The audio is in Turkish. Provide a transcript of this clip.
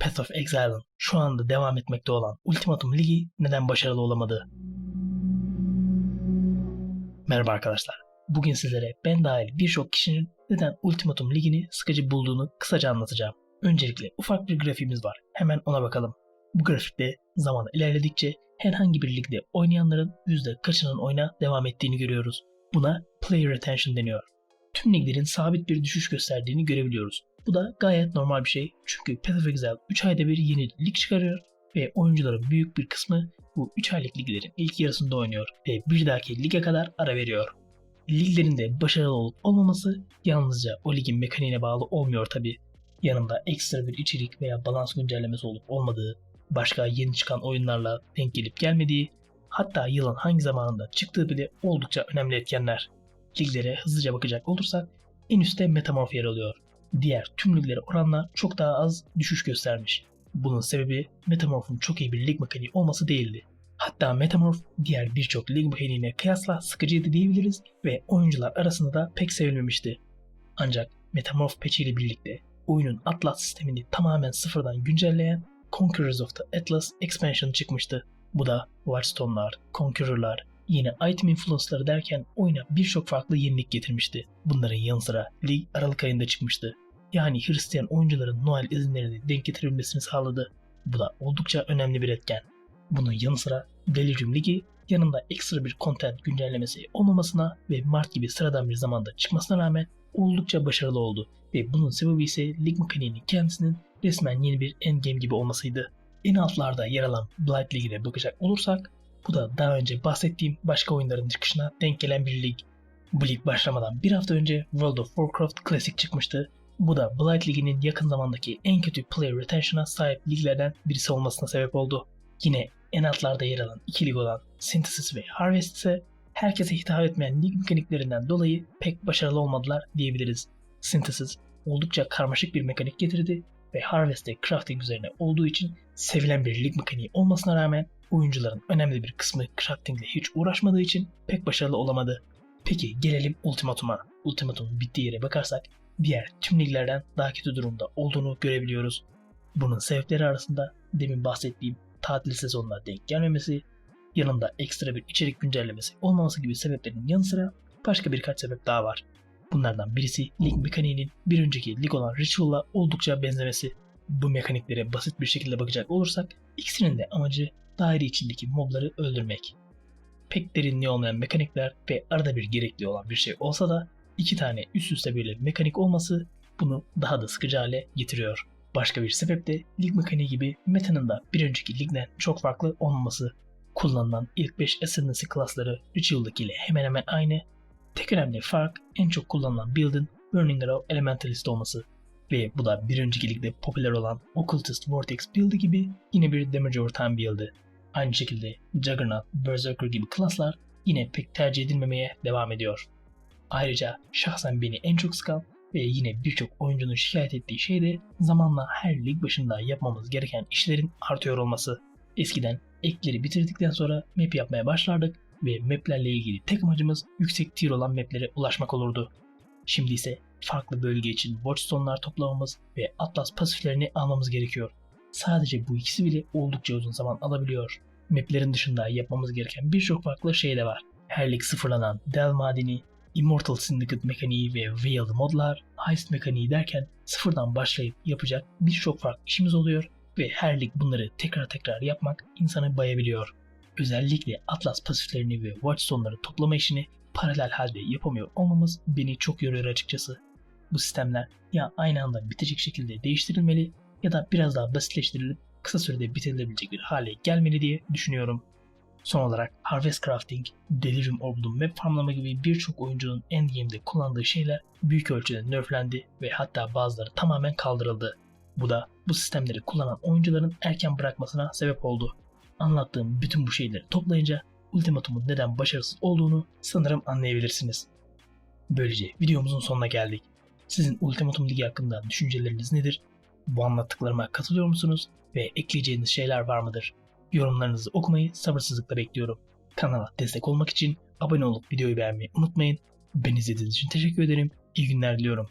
Path of Exile'ın şu anda devam etmekte olan Ultimatum Ligi neden başarılı olamadı? Merhaba arkadaşlar. Bugün sizlere ben dahil birçok kişinin neden Ultimatum Ligi'ni sıkıcı bulduğunu kısaca anlatacağım. Öncelikle ufak bir grafiğimiz var. Hemen ona bakalım. Bu grafikte zaman ilerledikçe herhangi bir ligde oynayanların yüzde kaçının oyuna devam ettiğini görüyoruz. Buna player retention deniyor. Tüm liglerin sabit bir düşüş gösterdiğini görebiliyoruz. Bu da gayet normal bir şey çünkü Path Exile 3 ayda bir yeni lig çıkarıyor ve oyuncuların büyük bir kısmı bu 3 aylık liglerin ilk yarısında oynuyor ve bir dahaki lige kadar ara veriyor. Liglerinde başarılı olup olmaması yalnızca o ligin mekaniğine bağlı olmuyor tabi. Yanında ekstra bir içerik veya balans güncellemesi olup olmadığı, başka yeni çıkan oyunlarla denk gelip gelmediği, hatta yılın hangi zamanında çıktığı bile oldukça önemli etkenler. Liglere hızlıca bakacak olursak en üstte Metamorph yer alıyor. Diğer tüm liglere oranla çok daha az düşüş göstermiş. Bunun sebebi Metamorph'un çok iyi bir lig mekaniği olması değildi. Hatta Metamorph diğer birçok lig mekaniğine kıyasla sıkıcıydı diyebiliriz ve oyuncular arasında da pek sevilmemişti. Ancak Metamorph patch ile birlikte oyunun Atlas sistemini tamamen sıfırdan güncelleyen Conquerors of the Atlas expansion çıkmıştı. Bu da Wildstone'lar, Conqueror'lar, yine item influence'ları derken oyuna birçok farklı yenilik getirmişti. Bunların yanı sıra lig Aralık ayında çıkmıştı. Yani Hristiyan oyuncuların Noel izinlerini denk getirilmesini sağladı. Bu da oldukça önemli bir etken. Bunun yanı sıra Delirium Ligi yanında ekstra bir content güncellemesi olmamasına ve Mart gibi sıradan bir zamanda çıkmasına rağmen oldukça başarılı oldu ve bunun sebebi ise lig mekaniğinin kendisinin resmen yeni bir endgame gibi olmasıydı. En altlarda yer alan Blight Ligi'ne bakacak olursak bu da daha önce bahsettiğim başka oyunların çıkışına denk gelen bir lig. Bu lig başlamadan bir hafta önce World of Warcraft Classic çıkmıştı. Bu da Blight Ligi'nin yakın zamandaki en kötü player retention'a sahip liglerden birisi olmasına sebep oldu. Yine en altlarda yer alan iki lig olan Synthesis ve Harvest ise herkese hitap etmeyen lig mekaniklerinden dolayı pek başarılı olmadılar diyebiliriz. Synthesis oldukça karmaşık bir mekanik getirdi ve Harvest'te crafting üzerine olduğu için sevilen bir lig mekaniği olmasına rağmen oyuncuların önemli bir kısmı crafting ile hiç uğraşmadığı için pek başarılı olamadı. Peki gelelim Ultimatum'a. Ultimatum'un bittiği yere bakarsak diğer tüm liglerden daha kötü durumda olduğunu görebiliyoruz. Bunun sebepleri arasında demin bahsettiğim tatil sezonuna denk gelmemesi, yanında ekstra bir içerik güncellemesi olmaması gibi sebeplerin yanı sıra başka birkaç sebep daha var. Bunlardan birisi lig mekaniğinin bir önceki lig olan Ritual'la oldukça benzemesi. Bu mekaniklere basit bir şekilde bakacak olursak ikisinin de amacı daire içindeki mobları öldürmek. Pek derinliği olmayan mekanikler ve arada bir gerekli olan bir şey olsa da iki tane üst üste böyle mekanik olması bunu daha da sıkıcı hale getiriyor. Başka bir sebep de lig mekaniği gibi metanın da bir önceki ligden çok farklı olmaması. Kullanılan ilk 5 Ascendancy klasları Ritual'daki ile hemen hemen aynı. Tek önemli fark en çok kullanılan build'in Burning Arrow Elementalist olması. Ve bu da bir önceki ligde popüler olan Occultist Vortex build'i gibi yine bir damage over time build'i. Aynı şekilde Juggernaut, Berserker gibi klaslar yine pek tercih edilmemeye devam ediyor. Ayrıca şahsen beni en çok sıkan ve yine birçok oyuncunun şikayet ettiği şey de zamanla her lig başında yapmamız gereken işlerin artıyor olması. Eskiden ekleri bitirdikten sonra map yapmaya başlardık ve maplerle ilgili tek amacımız yüksek tier olan maplere ulaşmak olurdu. Şimdi ise farklı bölge için watchstone'lar toplamamız ve atlas pasiflerini almamız gerekiyor. Sadece bu ikisi bile oldukça uzun zaman alabiliyor. Maplerin dışında yapmamız gereken birçok farklı şey de var. Her lig sıfırlanan Del Madeni, Immortal Syndicate mekaniği ve Veiled modlar, Heist mekaniği derken sıfırdan başlayıp yapacak birçok farklı işimiz oluyor ve her lig bunları tekrar tekrar yapmak insanı bayabiliyor. Özellikle Atlas pasiflerini ve Watchstone'ları toplama işini paralel halde yapamıyor olmamız beni çok yoruyor açıkçası. Bu sistemler ya aynı anda bitecek şekilde değiştirilmeli ya da biraz daha basitleştirilip kısa sürede bitirilebilecek bir hale gelmeli diye düşünüyorum. Son olarak Harvest Crafting, Delirium Orb'un map farmlama gibi birçok oyuncunun endgame'de kullandığı şeyler büyük ölçüde nerflendi ve hatta bazıları tamamen kaldırıldı. Bu da bu sistemleri kullanan oyuncuların erken bırakmasına sebep oldu. Anlattığım bütün bu şeyleri toplayınca Ultimatum'un neden başarısız olduğunu sanırım anlayabilirsiniz. Böylece videomuzun sonuna geldik. Sizin Ultimatum Ligi hakkında düşünceleriniz nedir? Bu anlattıklarıma katılıyor musunuz ve ekleyeceğiniz şeyler var mıdır? Yorumlarınızı okumayı sabırsızlıkla bekliyorum. Kanala destek olmak için abone olup videoyu beğenmeyi unutmayın. Beni izlediğiniz için teşekkür ederim. İyi günler diliyorum.